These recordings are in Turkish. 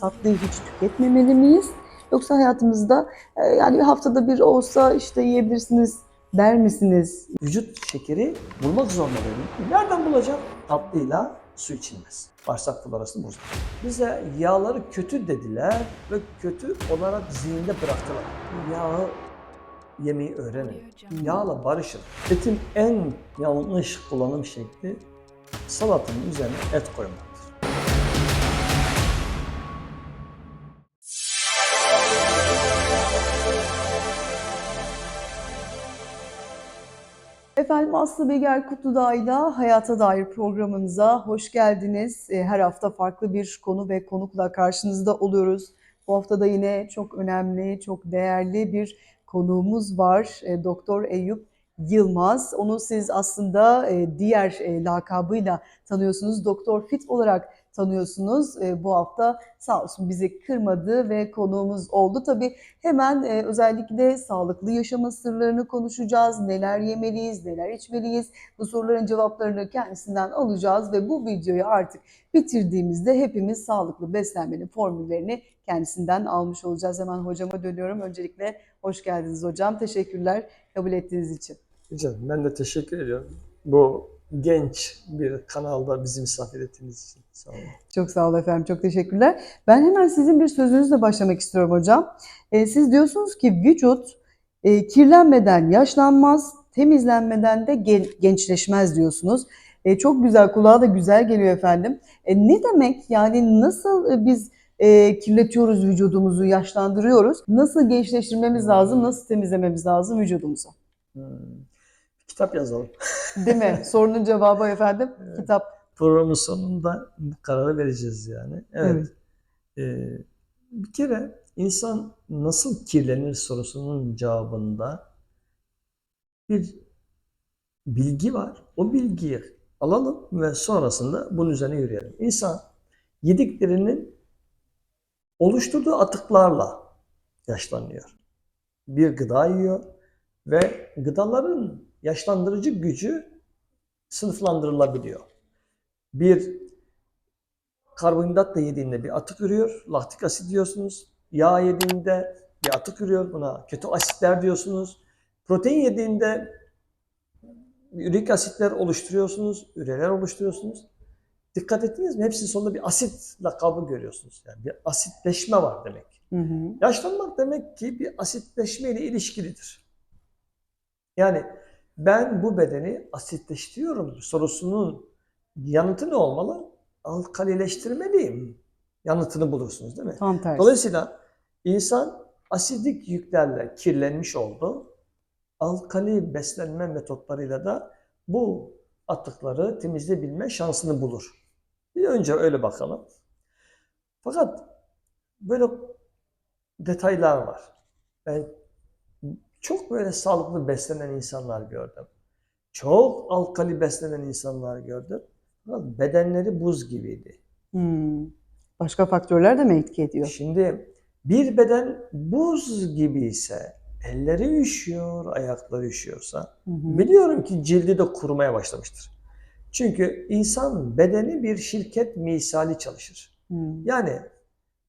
Tatlıyı hiç tüketmemeli miyiz? Yoksa hayatımızda e, yani haftada bir olsa işte yiyebilirsiniz der misiniz? Vücut şekeri bulmak zorunda değil. Nereden bulacak? Tatlıyla su içilmez. Bağırsak florasını bozar. Bize yağları kötü dediler ve kötü olarak zihinde bıraktılar. Yağı yemeyi öğrenin. Yağla barışın. Etin en yanlış kullanım şekli salatanın üzerine et koymaktır. Efendim Aslı Beger Kutludağ'yla Hayata Dair programımıza hoş geldiniz. E, Her hafta farklı bir konu ve konukla karşınızda oluyoruz. Bu hafta da yine çok önemli, çok değerli bir konuğumuz var. E, Doktor Eyüp Yılmaz. Onu siz aslında e, diğer e, lakabıyla tanıyorsunuz. Doktor Fit olarak tanıyorsunuz. E, Bu hafta sağ olsun bizi kırmadı ve konuğumuz oldu. Tabii Hemen e, özellikle sağlıklı yaşama sırlarını konuşacağız. Neler yemeliyiz, neler içmeliyiz? Bu soruların cevaplarını kendisinden alacağız ve bu videoyu artık bitirdiğimizde hepimiz sağlıklı beslenmenin formüllerini kendisinden almış olacağız. Hemen hocama dönüyorum. Öncelikle hoş geldiniz hocam. Teşekkürler kabul ettiğiniz için. Canım ben de teşekkür ediyorum. Bu genç bir kanalda bizi misafir ettiğiniz için. Sağ olun. Çok sağ olun efendim. Çok teşekkürler. Ben hemen sizin bir sözünüzle başlamak istiyorum hocam. E, siz diyorsunuz ki vücut e, kirlenmeden yaşlanmaz, temizlenmeden de gen- gençleşmez diyorsunuz. E, çok güzel, kulağa da güzel geliyor efendim. E, ne demek yani nasıl e, biz e, kirletiyoruz vücudumuzu, yaşlandırıyoruz? Nasıl gençleştirmemiz lazım, nasıl temizlememiz lazım vücudumuzu? Hmm. Kitap yazalım. Değil mi? Sorunun cevabı efendim Evet. kitap. Programın sonunda kararı vereceğiz yani. Evet. Ee, bir kere insan nasıl kirlenir sorusunun cevabında bir bilgi var. O bilgiyi alalım ve sonrasında bunun üzerine yürüyelim. İnsan yediklerinin oluşturduğu atıklarla yaşlanıyor. Bir gıda yiyor ve gıdaların yaşlandırıcı gücü sınıflandırılabiliyor. Bir karbonhidrat da yediğinde bir atık ürüyor. Laktik asit diyorsunuz. Yağ yediğinde bir atık ürüyor. Buna kötü asitler diyorsunuz. Protein yediğinde ürik asitler oluşturuyorsunuz. Üreler oluşturuyorsunuz. Dikkat ettiniz mi? Hepsinin sonunda bir asit lakabı görüyorsunuz. Yani bir asitleşme var demek. Hı hı. Yaşlanmak demek ki bir asitleşme ile ilişkilidir. Yani ben bu bedeni asitleştiriyorum sorusunun yanıtı ne olmalı? Alkalileştirmeliyim. Yanıtını bulursunuz değil mi? Tam tersi. Dolayısıyla insan asidik yüklerle kirlenmiş oldu. Alkali beslenme metotlarıyla da bu atıkları temizleyebilme şansını bulur. Bir önce öyle bakalım. Fakat böyle detaylar var. Ben çok böyle sağlıklı beslenen insanlar gördüm. Çok alkali beslenen insanlar gördüm. Bedenleri buz gibiydi. Hmm. Başka faktörler de mi etki ediyor? Şimdi bir beden buz gibi ise, elleri üşüyor, ayakları üşüyorsa, Hı hı. biliyorum ki cildi de kurumaya başlamıştır. Çünkü insan bedeni bir şirket misali çalışır. Hmm. Yani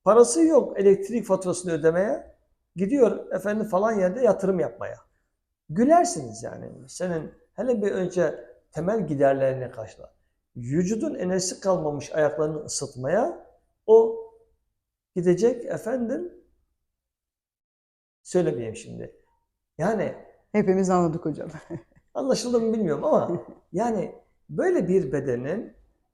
parası yok elektrik faturasını ödemeye, gidiyor efendim falan yerde yatırım yapmaya. Gülersiniz yani. Senin hele bir önce temel giderlerini karşıla. Vücudun enerjisi kalmamış ayaklarını ısıtmaya, o gidecek efendim söylemeyeyim şimdi. Yani Hepimiz anladık hocam. anlaşıldı mı bilmiyorum ama yani böyle bir bedenin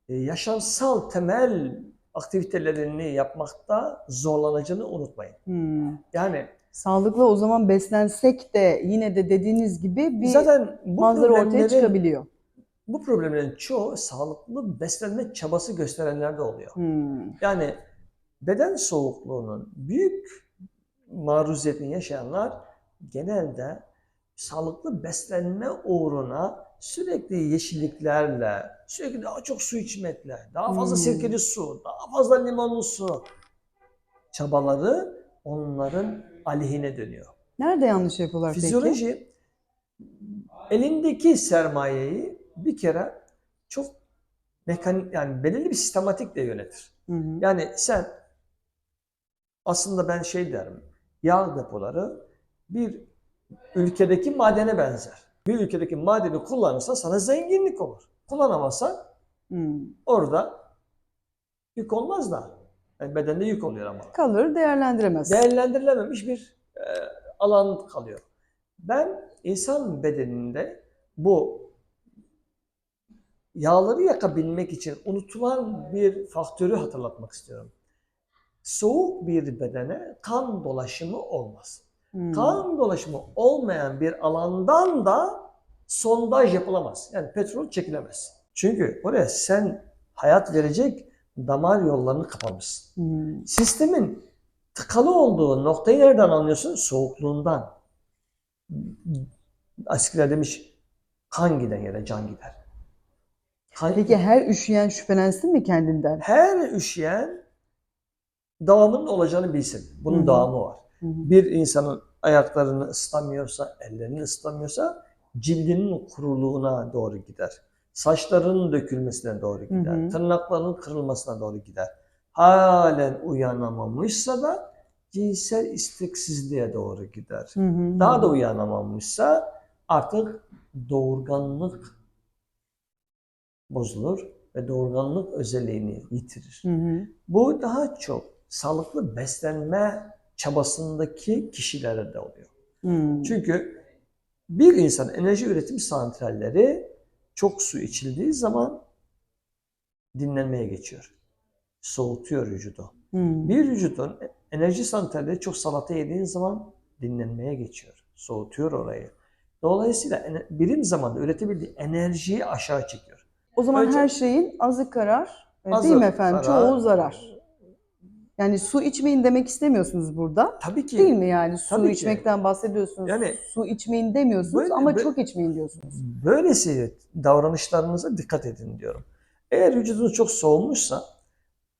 e, yaşamsal temel aktivitelerini yapmakta zorlanacağını unutmayın. Hmm. Yani Sağlıklı o zaman beslensek de yine de dediğiniz gibi bir zaten bu manzara ortaya çıkabiliyor. bu problemlerin çoğu sağlıklı beslenme çabası gösterenlerde oluyor. Hmm. Yani beden soğukluğunun büyük maruziyetini yaşayanlar genelde sağlıklı beslenme uğruna sürekli yeşilliklerle, sürekli daha çok su içmekle, daha fazla Hmm. sirkeli su, daha fazla limonlu su çabaları onların aleyhine dönüyor. Nerede yanlış yapıyorlar peki? Fizyoloji elindeki sermayeyi bir kere çok mekanik yani belirli bir sistematikle yönetir. Hı hı. Yani sen aslında ben şey derim. Yağ depoları bir ülkedeki madene benzer. Bir ülkedeki madeni kullanırsan sana zenginlik olur. Kullanamazsan Hmm. orada yük olmaz da. Yani bedende yük oluyor ama. Kalır, değerlendiremez. Değerlendirilememiş bir e, alan kalıyor. Ben insan bedeninde bu yağları yakabilmek için unutulan bir faktörü hatırlatmak istiyorum. Soğuk bir bedene kan dolaşımı olmaz. Hmm. Kan dolaşımı olmayan bir alandan da sondaj yapılamaz. Yani petrol çekilemez. Çünkü oraya sen hayat verecek damar yollarını kapamışsın. Hmm. Sistemin tıkalı olduğu noktayı nereden anlıyorsun? Soğukluğundan. Eskiler demiş kan giden yere can gider. Kan- Peki her üşüyen şüphelensin mi kendinden? her üşüyen dağımın olacağını bilsin. Bunun Hı hı. dağımı var. Bir insanın ayaklarını ıslamıyorsa, ellerini ıslamıyorsa cildinin kuruluğuna doğru gider. Saçlarının dökülmesine doğru gider. Hı hı. Tırnaklarının kırılmasına doğru gider. Halen uyanamamışsa da cinsel isteksizliğe doğru gider. Hı hı. Daha da uyanamamışsa artık doğurganlık bozulur ve doğurganlık özelliğini yitirir. Hı hı. Bu daha çok sağlıklı beslenme çabasındaki kişilere de oluyor. Hmm. Çünkü bir insan enerji üretim santralleri çok su içildiği zaman dinlenmeye geçiyor. Soğutuyor vücudu. Hmm. Bir vücudun enerji santralleri çok salata yediğin zaman dinlenmeye geçiyor. Soğutuyor orayı. Dolayısıyla birim zamanda üretebildiği enerjiyi aşağı çekiyor. O zaman Önce- her şeyin azı karar, e, Azı değil mi efendim? zarar. Çoğu zarar. Yani su içmeyin demek istemiyorsunuz burada. Tabii ki Değil mi yani? Su Tabii ki. içmekten bahsediyorsunuz. Yani- su içmeyin demiyorsunuz Böyle- ama böyle- çok içmeyin diyorsunuz. Böylesi davranışlarınıza dikkat edin diyorum. Eğer vücudunuz çok soğumuşsa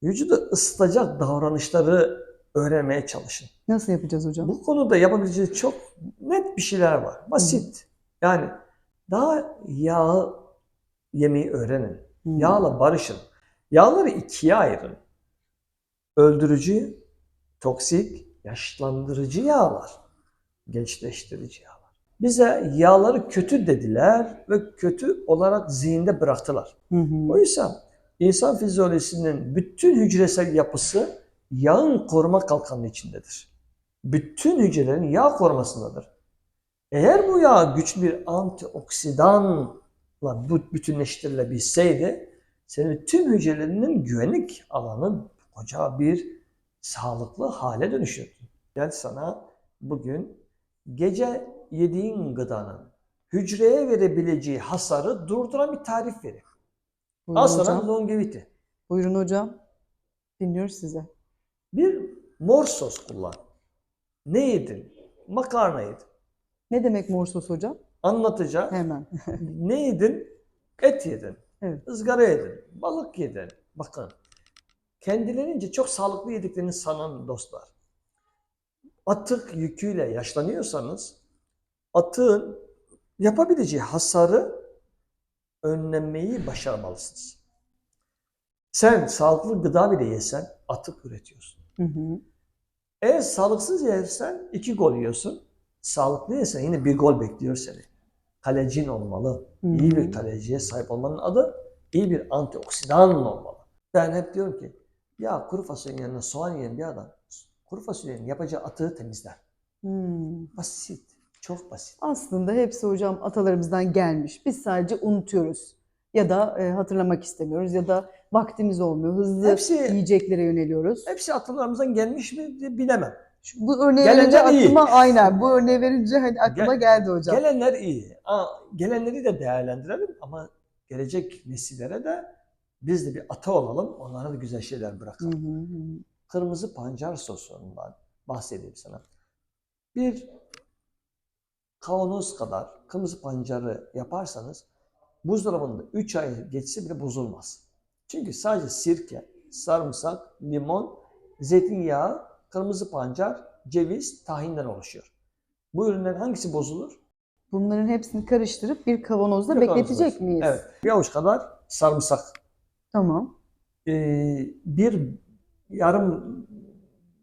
vücudu ısıtacak davranışları öğrenmeye çalışın. Nasıl yapacağız hocam? Bu konuda yapabileceğiniz çok net bir şeyler var. Basit. Yani daha yağı yemeyi öğrenin. Hmm. Yağla barışın. Yağları ikiye ayırın. Öldürücü, toksik, yaşlandırıcı yağlar. Gençleştirici yağlar. Bize yağları kötü dediler ve kötü olarak zihinde bıraktılar. Hı hı. Oysa insan fizyolojisinin bütün hücresel yapısı yağın koruma kalkanı içindedir. Bütün hücrelerin yağ korumasındadır. Eğer bu yağ güçlü bir antioksidanla bütünleştirilebilseydi, senin tüm hücrelerinin güvenlik alanı koca bir sağlıklı hale dönüşürdü. Gel sana bugün gece yediğin gıdanın hücreye verebileceği hasarı durduran bir tarif vereyim. Buyurun Al sana longevity. Buyurun hocam. Dinliyoruz sizi. Bir mor sos kullan. Ne yedin? Makarna yedin. Ne demek mor sos hocam? Anlatacağım. Hemen. Ne yedin? Et yedin. Evet. ızgara yedin. Balık yedin. Bakın. Kendilerince çok sağlıklı yediklerini sanan dostlar. Atık yüküyle yaşlanıyorsanız atığın yapabileceği hasarı önlemeyi başarmalısınız. Sen sağlıklı gıda bile yesen atık üretiyorsun. Hı hı. Eğer sağlıksız yersen iki gol yiyorsun. Sağlıklı yesen yine bir gol bekliyor seni. Kalecin olmalı. Hı İyi hı. bir kaleciye sahip olmanın adı iyi bir antioksidan olmalı. Ben hep diyorum ki ya kuru fasulyenin yanına soğan yiyen bir adam kuru fasulyenin yapacağı atığı temizler. Hmm. Basit. Çok basit. Aslında hepsi hocam atalarımızdan gelmiş. Biz sadece unutuyoruz. Ya da e, hatırlamak istemiyoruz ya da vaktimiz olmuyor. Hızlı Hepsi- yiyeceklere yöneliyoruz. Hepsi atalarımızdan gelmiş mi bilemem. Şu- Bu örneği Gelenler verince iyi. aklıma aynen. Bu örneği verince hani aklıma Gel- geldi hocam. Gelenler iyi. Aa, gelenleri de değerlendirelim ama gelecek nesillere de biz de bir ata olalım. Onlara da güzel şeyler bırakalım. hı hı. kırmızı pancar sosundan bahsedeyim sana. Bir kavanoz kadar kırmızı pancarı yaparsanız buzdolabında 3 ay geçse bile bozulmaz. Çünkü sadece sirke, sarımsak, limon, zeytinyağı, kırmızı pancar, ceviz, tahinden oluşuyor. Bu ürünlerin hangisi bozulur? Bunların hepsini karıştırıp bir kavanozda Bir bekletecek kavanozda. miyiz? Evet. Bir avuç kadar sarımsak, Tamam. Ee, bir yarım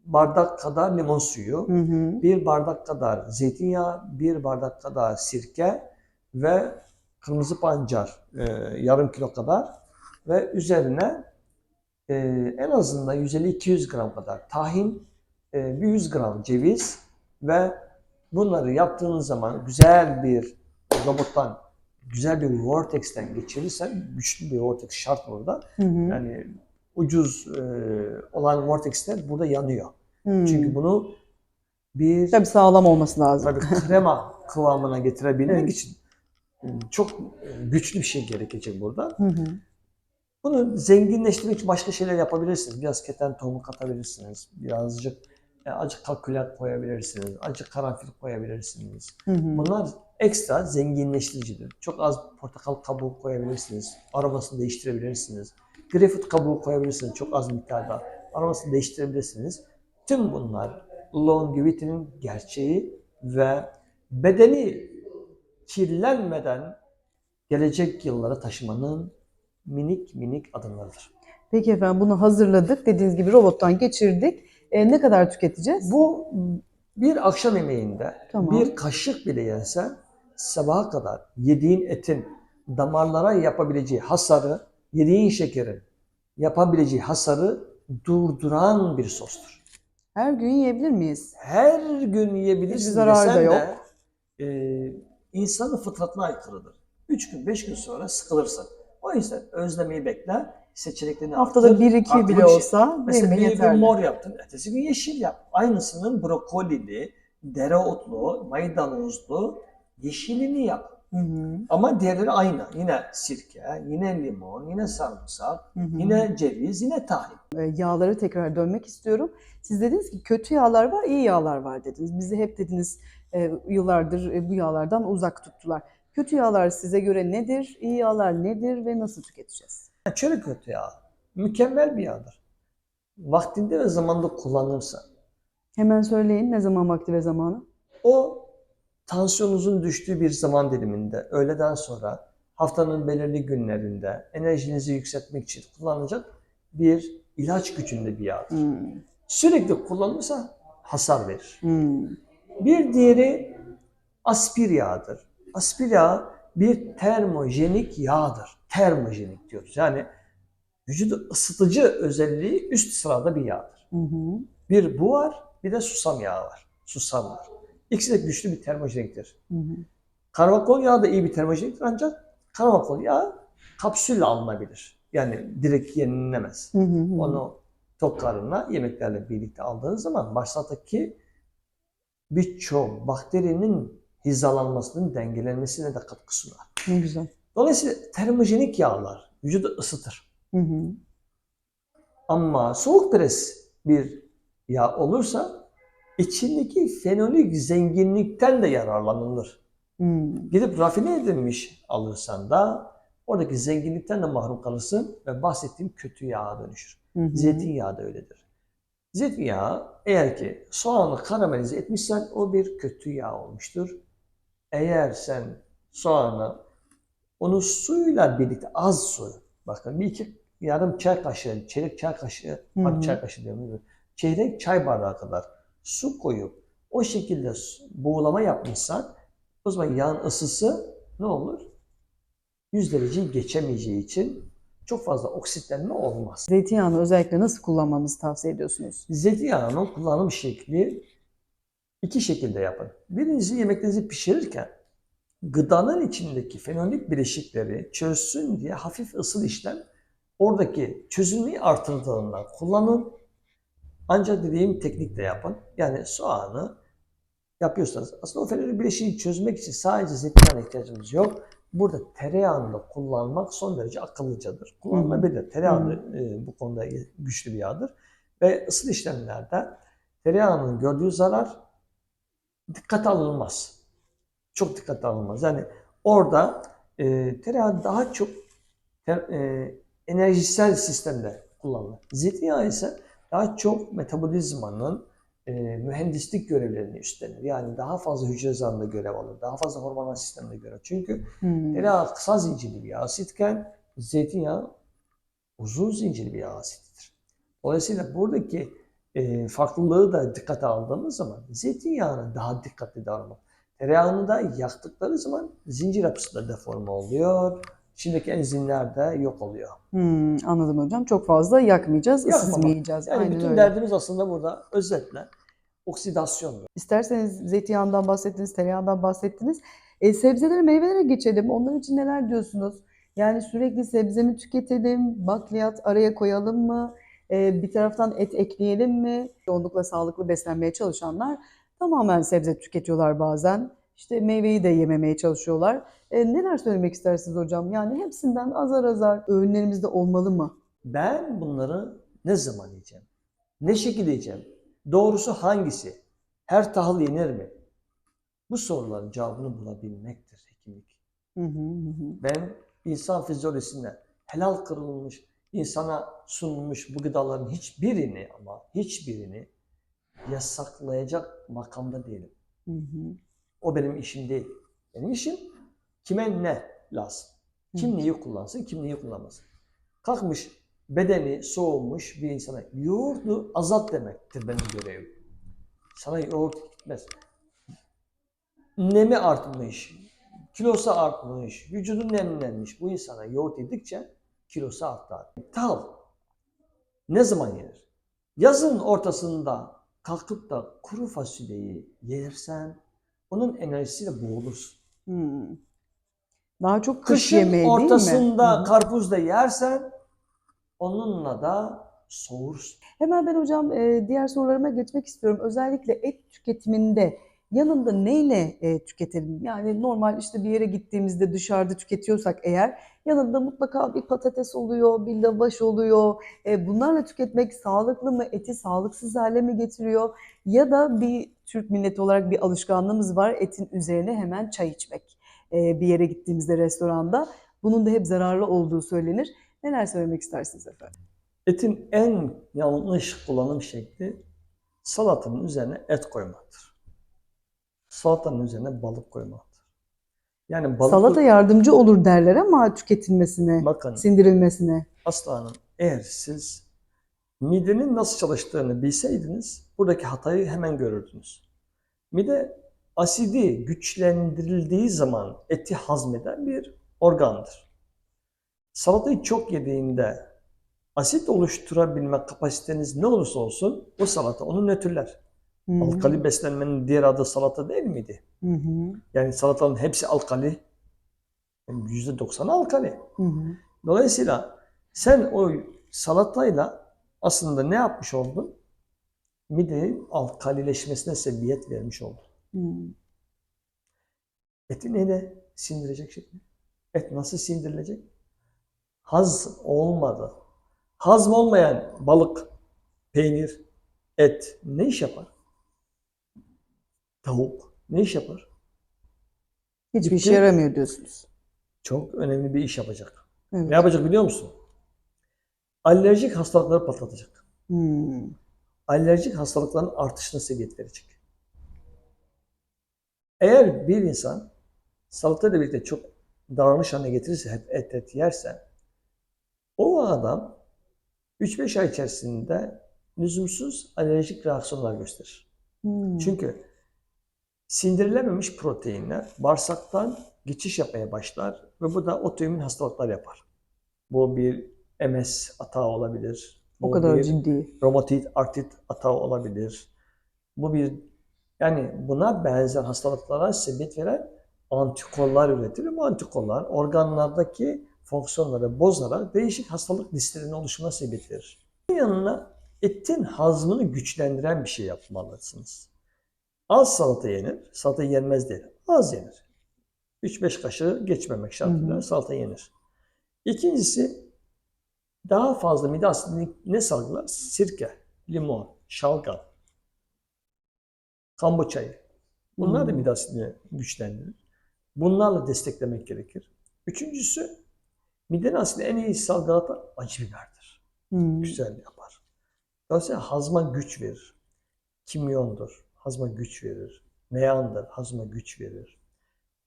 bardak kadar limon suyu, Hı hı. bir bardak kadar zeytinyağı, bir bardak kadar sirke ve kırmızı pancar e, yarım kilo kadar ve üzerine e, en azından 150-200 gram kadar tahin, e, bir 100 gram ceviz ve bunları yaptığınız zaman güzel bir robottan, güzel bir vortexten geçirirsen, güçlü bir vortex şart burada. Hı hı. Yani ucuz e, olan vortexler burada yanıyor. Hı. Çünkü bunu bir Tabii sağlam olması lazım. tabii krema kıvamına getirebilmek Evet. için çok e, güçlü bir şey gerekecek burada. Hı hı. Bunu zenginleştirmek için başka şeyler yapabilirsiniz. Biraz keten tohumu katabilirsiniz. Birazcık e, acı kalkülat koyabilirsiniz. Acı karanfil koyabilirsiniz. Hı hı. Bunlar ekstra zenginleştiricidir. Çok az portakal kabuğu koyabilirsiniz. Aromasını değiştirebilirsiniz. Greyfurt kabuğu koyabilirsiniz çok az miktarda. Aromasını değiştirebilirsiniz. Tüm bunlar longevity'nin gerçeği ve bedeni kirlenmeden gelecek yıllara taşımanın minik minik adımlarıdır. Peki efendim bunu hazırladık. Dediğiniz gibi robottan geçirdik. E, ne kadar tüketeceğiz? Bu bir akşam yemeğinde Tamam. bir kaşık bile yense sabaha kadar yediğin etin damarlara yapabileceği hasarı, yediğin şekerin yapabileceği hasarı durduran bir sostur. Her gün yiyebilir miyiz? Her gün yiyebilirsin zararı desen da yok. de e, insanın fıtratına aykırıdır. Üç gün, beş gün sonra sıkılırsın. O yüzden özlemeyi bekle, seçeneklerini Haftada bir iki bile şey. olsa Mesela bir yeterli. gün mor yaptın, ertesi gün yeşil yap. Aynısının brokolili, dereotlu, maydanozlu, yeşilini yap. Hı hı. Ama diğerleri aynı. Yine sirke, yine limon, yine sarımsak, Hı hı. yine ceviz, yine tahin. E, yağlara tekrar dönmek istiyorum. Siz dediniz ki kötü yağlar var, iyi yağlar var dediniz. Bizi hep dediniz e, yıllardır e, bu yağlardan uzak tuttular. Kötü yağlar size göre nedir? İyi yağlar nedir ve nasıl tüketeceğiz? Çörek otu yağı mükemmel bir yağdır. Vaktinde ve zamanda kullanırsa Hemen söyleyin ne zaman vakti ve zamanı? o tansiyonunuzun düştüğü bir zaman diliminde, öğleden sonra, haftanın belirli günlerinde enerjinizi yükseltmek için kullanılacak bir ilaç gücünde bir yağdır. Hmm. Sürekli kullanılırsa hasar verir. Hmm. Bir diğeri aspir yağıdır. Aspir yağı bir termojenik yağdır. Termojenik diyoruz. Yani vücudu ısıtıcı özelliği üst sırada bir yağdır. Hı hı. Bir bu var, bir de susam yağı var. Susam var. İkisi de güçlü bir termojeniktir. Hı hı. Karbakol yağı da iyi bir termojeniktir ancak karbakol yağı kapsülle alınabilir. Yani direkt yenilemez. Hı hı hı. Onu tok karınla yemeklerle birlikte aldığınız zaman baştaki birçok bakterinin hizalanmasının dengelenmesine de katkı sunar. Ne güzel. Dolayısıyla termojenik yağlar vücudu ısıtır. Hı hı. Ama soğuk pres bir yağ olursa içindeki fenolik zenginlikten de yararlanılır. Hmm. Gidip rafine edilmiş alırsan da oradaki zenginlikten de mahrum kalırsın ve bahsettiğim kötü yağa dönüşür. Hı. Zeytinyağı da öyledir. Zeytinyağı eğer ki soğanı karamelize etmişsen o bir kötü yağ olmuştur. Eğer sen soğanı onu suyla birlikte az su, bakın bir iki yarım çay kaşığı, çeyrek çay kaşığı, hı. çay kaşığı diyorum, çeyrek çay bardağı kadar su koyup o şekilde buğulama yapmışsan o zaman yağın ısısı ne olur? 100 dereceyi geçemeyeceği için çok fazla oksitlenme olmaz. Zeytinyağını özellikle nasıl kullanmamızı tavsiye ediyorsunuz? Zeytinyağının kullanım şekli iki şekilde yapın. Birincisi yemeklerinizi pişirirken gıdanın içindeki fenolik bileşikleri çözsün diye hafif ısıl işlem oradaki çözünmeyi artırdığından kullanın. Ancak dediğim teknikle yapın. Yani soğanı yapıyorsanız aslında o fenolik bileşiği çözmek için sadece zeytinyağına ihtiyacımız yok. Burada tereyağını da kullanmak son derece akıllıcadır. Kullanılabilir. Tereyağı da e, bu konuda güçlü bir yağdır. Ve ısıl işlemlerde tereyağının gördüğü zarar dikkate alınmaz. Çok dikkate alınmaz. Yani orada e, tereyağı daha çok te- e, enerjisel sistemde kullanılır. Zeytinyağı ise daha çok metabolizmanın e, mühendislik görevlerini üstlenir. Yani daha fazla hücre zarında görev alır. Daha fazla hormonal sistemde görev. Çünkü Hmm. tereyağı kısa zincirli bir asitken zeytinyağı uzun zincirli bir yağ asitidir. Dolayısıyla buradaki e, farklılığı da dikkate aldığımız zaman zeytinyağına daha dikkatli davranmak. Tereyağını da yaktıkları zaman zincir yapısı da deforme oluyor. İçindeki enzimler de yok oluyor. Hmm, anladım hocam. Çok fazla yakmayacağız, Yakmamak. ısıtmayacağız. Yani Aynen bütün öyle. derdimiz aslında burada özetle oksidasyon. İsterseniz zeytinyağından bahsettiniz, tereyağından bahsettiniz. E, sebzelere, meyvelere geçelim. Onlar için neler diyorsunuz? Yani sürekli sebze mi tüketelim, bakliyat araya koyalım mı? E, bir taraftan et ekleyelim mi? Çoğunlukla sağlıklı beslenmeye çalışanlar tamamen sebze tüketiyorlar bazen. İşte meyveyi de yememeye çalışıyorlar. E, neler söylemek istersiniz hocam? Yani hepsinden azar azar öğünlerimizde olmalı mı? Ben bunları ne zaman yiyeceğim? Ne şekilde yiyeceğim? Doğrusu hangisi? Her tahıl yenir mi? Bu soruların cevabını bulabilmektir hekimlik. Hı hı hı. Ben insan fizyolojisinde helal kırılmış, insana sunulmuş bu gıdaların hiçbirini ama hiçbirini yasaklayacak makamda değilim. Hı hı. O benim işim değil. Benim işim kime ne lazım? Kim neyi kullansın, kim neyi kullanmasın. Kalkmış bedeni soğumuş bir insana yoğurdu azalt demektir benim görevim. Sana yoğurt gitmez. Nemi artmış, kilosu artmış, vücudu nemlenmiş. Bu insana yoğurt yedikçe kilosu artar. Tal ne zaman yenir? Yazın ortasında kalkıp da kuru fasulyeyi yersen onun enerjisiyle boğulursun. Hmm. Daha çok kış Kışın yemeği değil mi? ortasında karpuz da yersen onunla da soğursun. Hemen ben hocam e, diğer sorularıma geçmek istiyorum. Özellikle et tüketiminde yanında neyle e, tüketelim? Yani normal işte bir yere gittiğimizde dışarıda tüketiyorsak eğer yanında mutlaka bir patates oluyor, bir lavaş oluyor. E, bunlarla tüketmek sağlıklı mı? Eti sağlıksız hale mi getiriyor? Ya da bir Türk milleti olarak bir alışkanlığımız var. Etin üzerine hemen çay içmek. E, bir yere gittiğimizde restoranda. Bunun da hep zararlı olduğu söylenir. Neler söylemek istersiniz efendim? Etin en yanlış kullanım şekli salatanın üzerine et koymaktır. Salatanın üzerine balık koymaktır. Yani balık Salata yardımcı olur derler ama tüketilmesine, bakın sindirilmesine. aslanım eğer siz midenin nasıl çalıştığını bilseydiniz buradaki hatayı hemen görürdünüz. Mide asidi güçlendirildiği zaman eti hazmeden bir organdır. Salatayı çok yediğinde asit oluşturabilme kapasiteniz ne olursa olsun o salata onu nötrler. Hı. Alkali beslenmenin diğer adı salata değil miydi? Hı hı. Yani salatanın hepsi alkali. Yani %90'ı alkali. Hı hı. Dolayısıyla sen o salatayla aslında ne yapmış oldun? Midenin alkalileşmesine sebebiyet vermiş oldun. Hı. Eti neyle sindirecek şimdi? Et nasıl sindirilecek? Haz olmadı. Hazm olmayan balık, peynir, et ne iş yapar? Tavuk ne iş yapar? Hiçbir işe Gitti. yaramıyor diyorsunuz. Çok önemli bir iş yapacak. Evet. Ne yapacak biliyor musun? Alerjik hastalıkları patlatacak. Hmm. alerjik hastalıkların artışına sebebiyet verecek. Eğer bir insan salatayla birlikte çok davranış haline getirirse, hep et et yerse, o adam 3-5 ay içerisinde lüzumsuz alerjik reaksiyonlar gösterir. Hmm. Çünkü sindirilememiş proteinler bağırsaktan geçiş yapmaya başlar ve bu da otoimmün hastalıklar yapar. Bu bir MS atağı olabilir. o bu kadar bir ciddi. romatit, artrit atağı olabilir. Bu bir yani buna benzer hastalıklara sebebiyet veren antikorlar üretir. Bu antikorlar organlardaki fonksiyonları bozarak değişik hastalık listelerinin oluşumuna sebebiyet verir. Bunun yanına etin hazmını güçlendiren bir şey yapmalısınız. Az salata yenir, salata yenmez değil. Az yenir. 3-5 kaşığı geçmemek şartıyla Hı hı. salata yenir. İkincisi daha fazla mide asidini ne salgılar? Sirke, limon, şalgam, kombuçayı. Bunlar da mide asidini güçlendirir. Bunlarla desteklemek gerekir. Üçüncüsü midenin aslında en iyi salgılatan acı biberdir. Hmm. Güzel yapar. Dolayısıyla hazma güç verir. Kimyondur, hazma güç verir. Meyandır, hazma güç verir.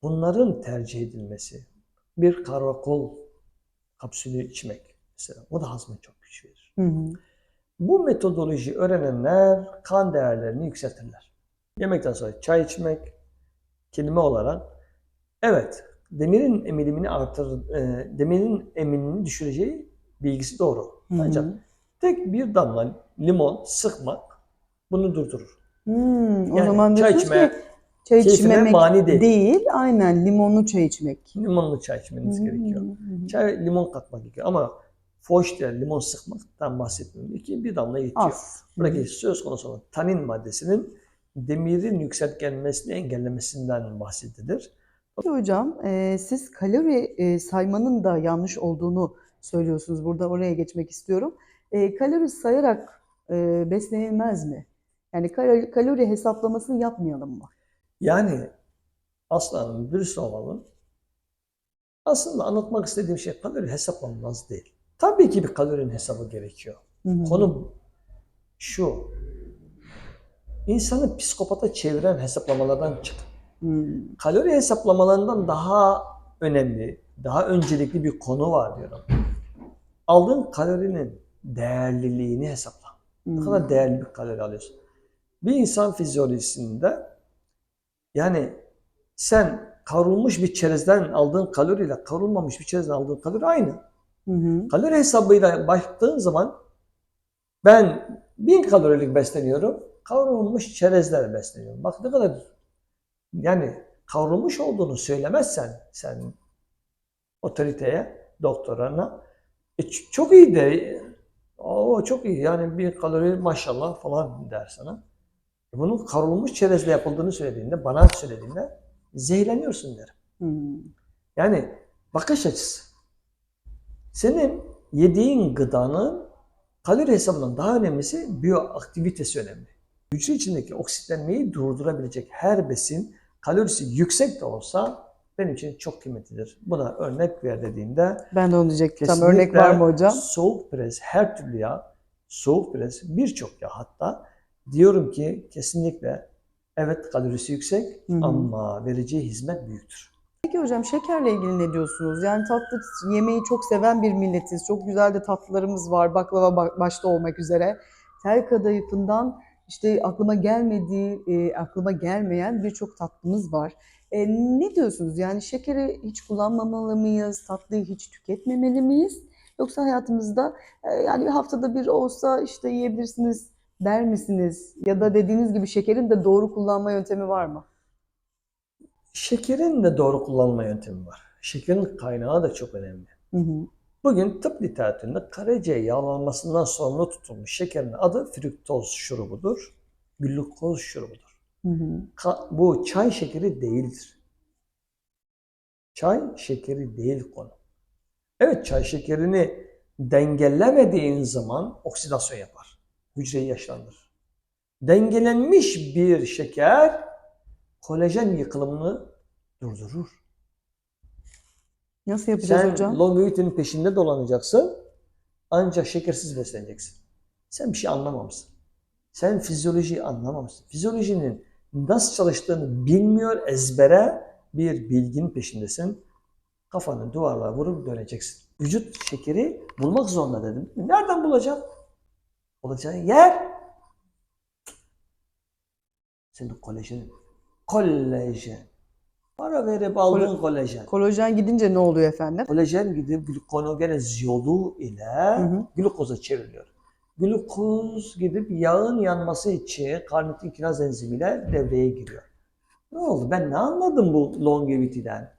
Bunların tercih edilmesi, bir karakol kapsülü içmek mesela, o da hazma çok güç verir. Hı hı. Bu metodoloji öğrenenler kan değerlerini yükseltirler. Yemekten sonra çay içmek kelime olarak evet demirin emilimini artır, e, demirin eminini düşüreceği bilgisi doğru. Hı hı. Ancak tek bir damla limon sıkmak bunu durdurur. Hmm, o Yani zaman çay diyorsunuz içmeye ki çay keyfine içmemek mani değil. değil, aynen limonlu çay içmek. Limonlu çay içmeniz Hmm, gerekiyor. Çay limon katmak gerekiyor ama foşte limon sıkmaktan bahsetmiyorum. İki bir damla yetiyor. Az. Buradaki söz konusu olan tanin maddesinin demirin yükseltgenmesini engellemesinden bahsedilir. Peki hocam, e, siz kalori e, saymanın da yanlış olduğunu söylüyorsunuz. Burada oraya geçmek istiyorum. E, kalori sayarak e, beslenilmez mi? Yani kalori, kalori hesaplamasını yapmayalım mı? Yani aslanın dürüst olalım. Aslında anlatmak istediğim şey kalori hesaplanmaz değil. Tabii ki bir kalorinin hesabı gerekiyor. Hı hı. Konu şu. İnsanı psikopata çeviren hesaplamalardan çık. Kalori hesaplamalarından daha önemli, daha öncelikli bir konu var diyorum. Aldığın kalorinin değerliliğini hesapla. Ne kadar değerli bir kalori alıyorsun. Bir insan fizyolojisinde yani sen kavrulmuş bir çerezden aldığın kaloriyle kavrulmamış bir çerezden aldığın kalori aynı. Hı hı. Kalori hesabıyla baktığın zaman ben 1000 kalorilik besleniyorum, kavrulmuş çerezlerle besleniyorum. Bak ne kadar yani kavrulmuş olduğunu söylemezsen sen otoriteye, doktorana e, çok iyi de o çok iyi yani bir kalori maşallah falan der sana. Bunun kavrulmuş çerezle yapıldığını söylediğinde, bana söylediğinde zehirleniyorsun derim. Hmm. Yani bakış açısı. Senin yediğin gıdanın kalori hesabından daha önemlisi biyoaktivitesi önemli. Hücre içindeki oksitlenmeyi durdurabilecek her besin kalorisi yüksek de olsa benim için çok kıymetlidir. Buna örnek ver dediğinde Ben de onu diyecektim. Tam örnek var mı hocam? soğuk pres, her türlü yağ, soğuk pres, birçok yağ hatta diyorum ki kesinlikle evet kalorisi yüksek Hı hı. ama vereceği hizmet büyüktür. Peki hocam şekerle ilgili ne diyorsunuz? Yani tatlı yemeği çok seven bir milletiz. Çok güzel de tatlılarımız var. Baklava ba- başta olmak üzere. Tel kadayıfından işte aklıma gelmediği, e, aklıma gelmeyen birçok tatlımız var. E, ne diyorsunuz? Yani şekeri hiç kullanmamalı mıyız? Tatlıyı hiç tüketmemeli miyiz? Yoksa hayatımızda e, yani haftada bir olsa işte yiyebilirsiniz der misiniz? Ya da dediğiniz gibi şekerin de doğru kullanma yöntemi var mı? Şekerin de doğru kullanma yöntemi var. Şekerin kaynağı da çok önemli. Hı hı. Bugün tıp literatüründe karaciğer yağlanmasından sorumlu tutulmuş şekerin adı fruktoz şurubudur, glukoz şurubudur. Hı hı. Bu çay şekeri değildir. Çay şekeri değil konu. Evet çay şekerini dengelemediğin zaman oksidasyon yapar. Hücreyi yaşlandırır. Dengelenmiş bir şeker kolajen yıkılımını durdurur. Nasıl yapacağız Sen hocam? longevite'nin peşinde dolanacaksın ancak şekersiz besleneceksin. Sen bir şey anlamamışsın. Sen fizyolojiyi anlamamışsın. Fizyolojinin nasıl çalıştığını bilmiyor ezbere bir bilginin peşindesin. Kafanı duvarlara vurup döneceksin. Vücut şekeri bulmak zorunda dedim. Nereden bulacak? Olacağı yer senin kolajenin. Kolajen. Para verip aldığın kolajen. Kolajen gidince ne oluyor efendim? Kolajen gidip glukonogenez yolu ile hı. glukoza çevriliyor. Glukoz gidip yağın yanması için karnitin kiraz enzimiyle devreye giriyor. Ne oldu? Ben ne anladım bu longevity'den?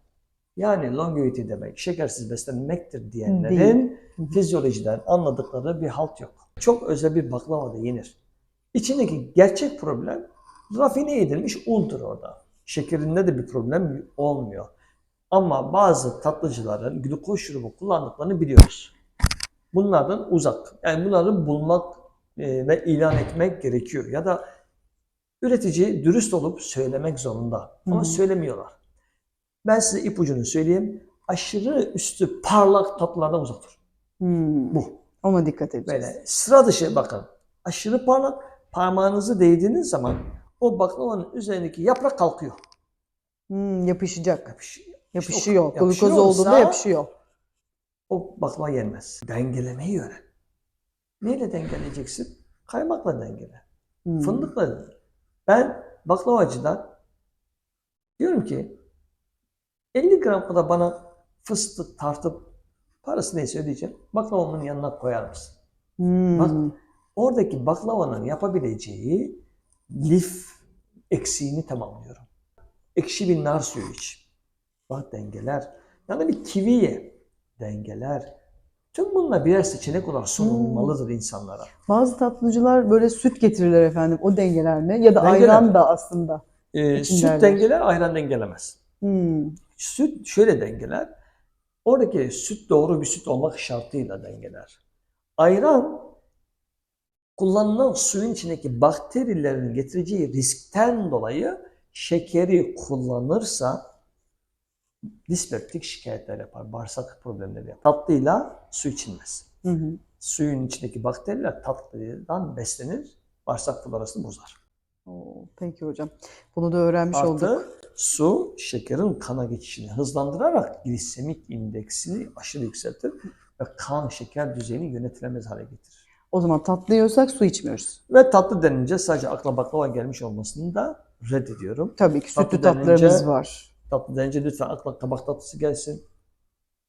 Yani longevity demek şekersiz beslenmektir diyenlerin Hı hı. fizyolojiden anladıkları bir halt yok. Çok özel bir baklava da yenir. İçindeki gerçek problem rafine edilmiş undur orada. Şekerinde de bir problem olmuyor. Ama bazı tatlıcıların glukoz şurubu kullandıklarını biliyoruz. Bunlardan uzak. Yani bunları bulmak e, ve ilan etmek gerekiyor. Ya da üretici dürüst olup söylemek zorunda. Ama Hı. söylemiyorlar. Ben size ipucunu söyleyeyim. Aşırı üstü parlak tatlılardan uzak durun. Hmm, Bu. Ona dikkat edeceğiz. Böyle sıra dışı bakın. Aşırı parlak parmağınızı değdiğiniz zaman o baklavanın üzerindeki yaprak kalkıyor. Hmm, yapışacak. Yapış- Yapışıyor. İşte o Glukoz yapışıyorsa- olduğunda yapışıyor. O baklava yenmez. Dengelemeyi öğren. Neyle dengeleyeceksin? Kaymakla dengele. Hmm. Fındıkla dengele. Ben baklavacıdan diyorum ki 50 gram kadar bana fıstık tartıp parası neyse ödeyeceğim. Baklavamın yanına koyar mısın? Hmm. Bak- Oradaki baklavanın yapabileceği lif eksiğini tamamlıyorum. Ekşi bir nar suyu iç. Bak dengeler. Yani bir kivi ye. Dengeler. Tüm bunlar birer seçenek olarak sunulmalıdır insanlara. Bazı tatlıcılar böyle süt getirirler efendim. O dengeler mi? Ya da Dengeler. ayran da aslında. Ee, süt dengeler, ayran dengelemez. Hmm. Süt şöyle dengeler. Oradaki süt doğru bir süt olmak şartıyla dengeler. Ayran kullanılan suyun içindeki bakterilerin getireceği riskten dolayı şekeri kullanırsa dispeptik şikayetler yapar, bağırsak problemleri yapar. Tatlıyla su içilmez. Hı hı. Suyun içindeki bakteriler tatlıdan beslenir, bağırsak florasını bozar. Oo, peki hocam. Bunu da öğrenmiş olduk. Artı su şekerin kana geçişini hızlandırarak glisemik indeksini aşırı yükseltir ve kan şeker düzeyini yönetilemez hale getirir. O zaman tatlı yiyorsak su içmiyoruz. Ve tatlı denince sadece akla baklava gelmiş olmasını da reddediyorum. Tabii ki Tatlı sütlü tatlarımız denince- var. Tatlı denince lütfen akla kabak tatlısı gelsin,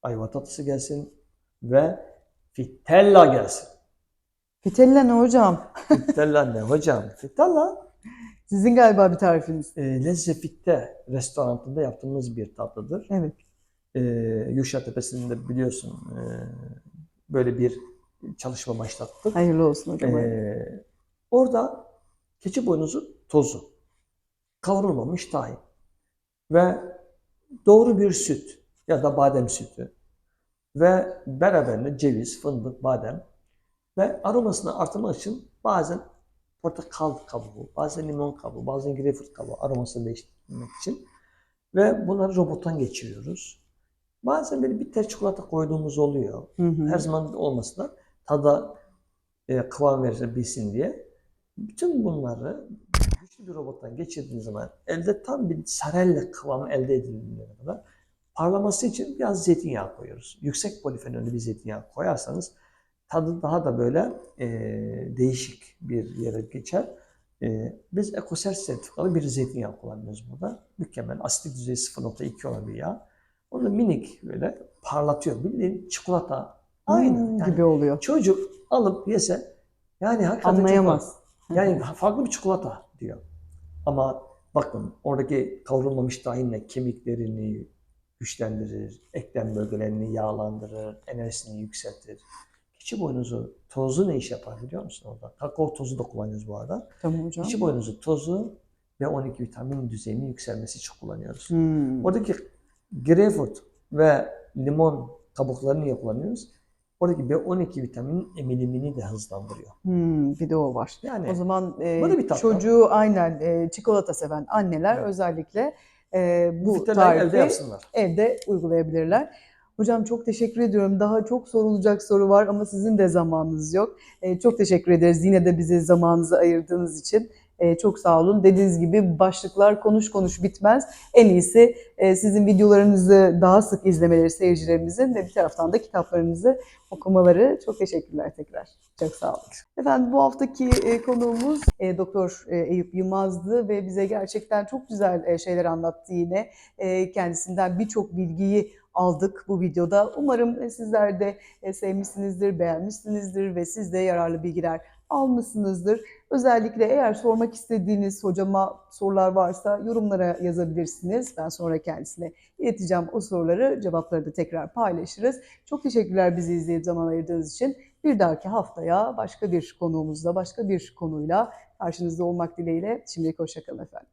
ayva tatlısı gelsin ve fitella gelsin. Fitella ne hocam? Fitella ne hocam? Fitella Sizin galiba bir tarifiniz. e, Lezzefik'te restoranında yaptığımız bir tatlıdır. Evet. e, Yuşa Tepesi'nde biliyorsun e, böyle bir çalışma başlattık. Hayırlı olsun hocam. E, orada keçi boynuzu tozu, kavrulmamış tahin ve doğru bir süt ya da badem sütü ve beraberinde ceviz, fındık, badem ve aromasını artırmak için bazen portakal kabuğu, bazen limon kabuğu, bazen greyfurt kabuğu aromasını değiştirmek için ve bunları robottan geçiriyoruz. Bazen böyle bitter çikolata koyduğumuz oluyor. Hı hı. Her zaman olmasa da tada e, kıvam verebilsin diye. Bütün bunları güçlü bir robottan geçirdiğiniz zaman elde tam bir sarelle kıvamı elde edildiğine kadar parlaması için biraz zeytinyağı koyuyoruz. Yüksek polifenollü bir zeytinyağı koyarsanız tadı daha da böyle e, değişik bir yere geçer. E, biz Ecosert sertifikalı bir zeytinyağı kullanıyoruz burada. Mükemmel. Asitik düzeyi 0.2 olan bir yağ. Onu minik böyle parlatıyor. Bildiğin çikolata. Aynı. Hmm, Yani gibi oluyor. Çocuk alıp yese yani hakikaten çok Anlayamaz. farklı. Yani farklı bir çikolata diyor. Ama bakın oradaki kavrulmamış tahinle kemiklerini güçlendirir, eklem bölgelerini yağlandırır, enerjisini yükseltir. Keçi boynuzu tozu ne iş yapar biliyor musun orada? Kakao tozu da kullanıyoruz bu arada. Tamam hocam. Keçi boynuzu tozu ve 12 vitamin düzeyinin yükselmesi için kullanıyoruz. Hmm. Oradaki greyfurt ve limon kabuklarını niye kullanıyoruz? Oradaki B12 vitaminin emilimini de hızlandırıyor. Hmm, bir de o var. Yani O zaman e, çocuğu aynen e, çikolata seven anneler Evet. özellikle e, bu fitelleri tarifi yapsınlar. evde uygulayabilirler. Hocam çok teşekkür ediyorum. Daha çok sorulacak soru var ama sizin de zamanınız yok. E, çok teşekkür ederiz yine de bize zamanınızı ayırdığınız için. E, çok sağ olun. Dediğiniz gibi başlıklar konuş konuş bitmez. En iyisi e, sizin videolarınızı daha sık izlemeleri seyircilerimizin ve bir taraftan da kitaplarınızı okumaları. Çok teşekkürler tekrar. Çok sağ olun. Efendim bu haftaki e, konuğumuz e, Doktor e, Eyüp Yılmaz'dı ve bize gerçekten çok güzel e, şeyler anlattı yine. E, kendisinden birçok bilgiyi aldık bu videoda. Umarım e, sizler de e, sevmişsinizdir, beğenmişsinizdir ve siz de yararlı bilgiler almışsınızdır. Özellikle eğer sormak istediğiniz hocama sorular varsa yorumlara yazabilirsiniz. Ben sonra kendisine ileteceğim o soruları, cevapları da tekrar paylaşırız. Çok teşekkürler bizi izleyip zaman ayırdığınız için. Bir dahaki haftaya başka bir konuğumuzla, başka bir konuyla karşınızda olmak dileğiyle. Şimdilik hoşçakalın efendim.